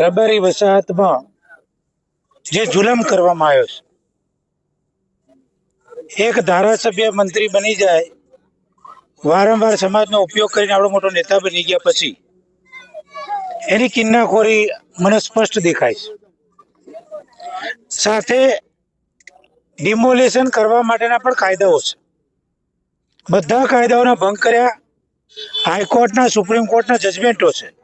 રબારી વસાહતમાં જે જુલમ કરવામાં આવ્યો છે. એક ધારાસભ્ય મંત્રી બની જાય, વારંવાર સમાજનો ઉપયોગ કરીને આવડો મોટો નેતા બની ગયા પછી એની કિન્નાખોરી મને સ્પષ્ટ દેખાય છે. સાથે ડિમોલેશન કરવા માટેના પણ કાયદાઓ છે. બધા કાયદાઓના ભંગ કર્યા, હાઈકોર્ટના, સુપ્રીમ કોર્ટના જજમેન્ટો છે.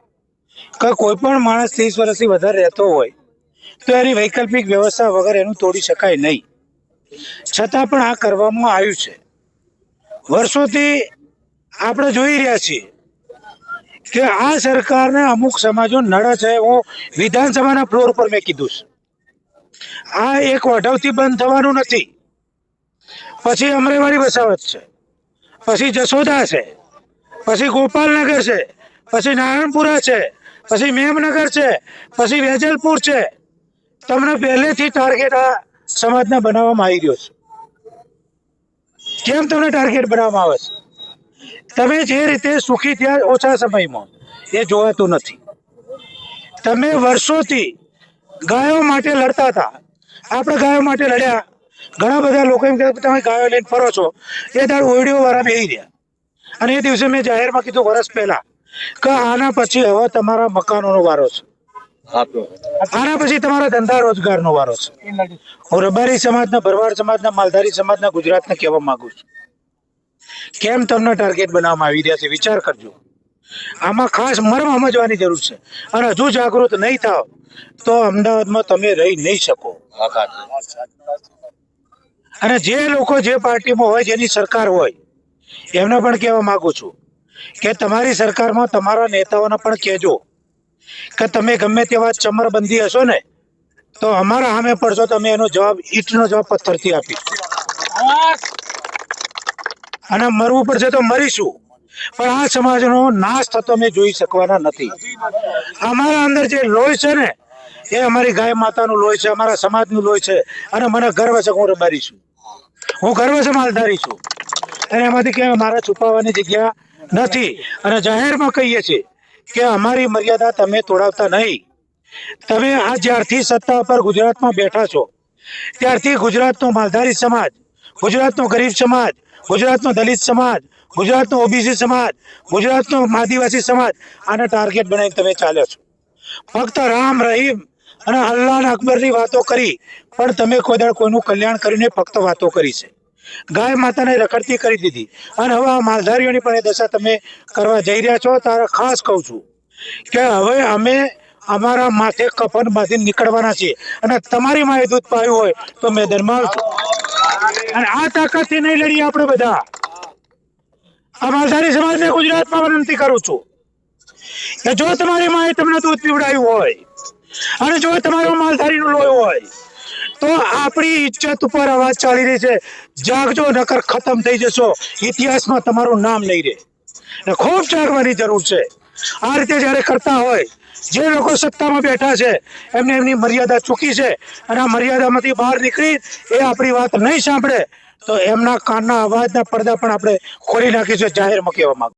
કે કોઈ પણ માણસ ત્રીસ વર્ષથી વધારે રહેતો હોય, તો એની વૈકલ્પિક વ્યવસ્થા વગર એનું તોડી શકાય નહીં. છતાં પણ આ કરવામાં આવ્યું છે. વર્ષોથી આપણે જોઈ રહ્યા છીએ કે આ સરકારને અમુક સમાજો નડે છે. હું વિધાનસભાના ફ્લોર પર મેં કીધું છે. આ એક વઢવથી બંધ થવાનું નથી. પછી અમરેવાડી વસાવત છે. પછી જસોદા છે. પછી ગોપાલનગર છે. પછી નારાયણપુરા છે. પછી મેમનગર છે, પછી વેજલપુર છે. તમને પહેલેથી ટાર્ગેટ આ સમાજના બનાવવામાં આવી રહ્યો છે. કેમ તમને ટાર્ગેટ બનાવવામાં આવે છે? તમે જે રીતે સુખી થયા ઓછા સમયમાં, એ જોવાતું નથી. તમે વર્ષોથી ગાયો માટે લડતા હતા. આપણે ગાયો માટે લડ્યા. ઘણા બધા લોકો એમ કે તમે ગાયો લઈને ફરો છો. એ દાડ ઓયડીઓ વાળા બે રહ્યા. અને એ દિવસે મેં જાહેરમાં કીધું, વર્ષ પહેલા કે આના પછી હવે તમારા મકાનોનો વારો છે. આના પછી તમારા ધંધા રોજગારનો વારો છે. હું રબારી સમાજના ભરવાડ સમાજના માલધારી સમાજના ગુજરાતને કહેવા માંગુ છું. કેમ તમને ટાર્ગેટ બનાવવામાં આવી રહ્યા છે વિચાર કરજો. આમાં ખાસ મર્મ સમજવાની જરૂર છે. અને હજુ જાગૃત નહીં થાવ તો અમદાવાદમાં તમે રહી નહીં શકો. અને જે લોકો જે પાર્ટીમાં હોય જેની સરકાર હોય એમને પણ કહેવા માંગુ છું. કે તમારી સરકારમાં તમારા નેતાઓને પણ કહેજો કે તમે ગમે તેવા ચમરબંધી હશો ને, તો અમારા સામે પડશો, તમે એનો જવાબ, ઈટનો જવાબ પથ્થરથી આપી. અને મરવું પડશે તો મરીશું. પણ આ સમાજનો નાશ થતો અમે જોઈ શકવાના નથી. અમારા અંદર જે લોહી છે ને, એ અમારી ગાય માતાનું લોહી છે, અમારા સમાજનું લોહી છે, અને મને ગર્વ છે હું રબારી હું ગર્વ છે માલધારી છું. અને એમાંથી કે મારા છુપાવવાની જગ્યા નથી. અને જાહેરમાં કહીએ છીએ કે અમારી મર્યાદા તમે તોડાવતા નહીં. તમે આ જ્યારથી સત્તા પર ગુજરાતમાં બેઠા છો, ત્યારથી ગુજરાતનો માલધારી સમાજ, ગુજરાતનો ગરીબ સમાજ, ગુજરાતનો દલિત સમાજ, ગુજરાતનો ઓબીસી સમાજ, ગુજરાતનો આદિવાસી સમાજ, આને ટાર્ગેટ બનાવીને તમે ચાલ્યો છો. ફક્ત રામ, રહીમ અને અલ્લાહ અકબરની વાતો કરી, પણ તમે કોઈ દાડ કોઈનું કલ્યાણ કરીને ફક્ત વાતો કરી છે. ગાય માતાને રખડતી કરી દીધી. અને હવે આ માલધારીઓની પણ એ દશા તમે કરવા જઈ રહ્યા છો, તારે ખાસ કહું છું કે હવે અમે અમારા માથે કફન બાંધીને નીકળવાના છીએ. અને તમારી માએ દૂધ પાયું હોય તો મેદાનમાં અને આ તાકાતથી નહીં લડીએ આપણે બધા. આ માલધારી સમાજને ગુજરાતમાં વિનંતી કરું છું કે જો તમારી માએ તમને દૂધ પીવડાયું હોય અને જો તમારો માલધારીનું લોહી હોય તો આપણી ઇજ્જત ઉપર અવાજ ચાલી રહી છે. જાગજો, નકર ખતમ થઈ જશો. ઇતિહાસમાં તમારું નામ નહીં રહે. ને ખૂબ જાગવાની જરૂર છે. આ રીતે જ્યારે કરતા હોય, જે લોકો સત્તામાં બેઠા છે, એમને એમની મર્યાદા ચૂકી છે અને આ મર્યાદામાંથી બહાર નીકળી એ આપણી વાત નહીં સાંભળે, તો એમના કાનના અવાજના પડદા પણ આપણે ખોલી નાખીશું જાહેરમાં કહેવા માંગુ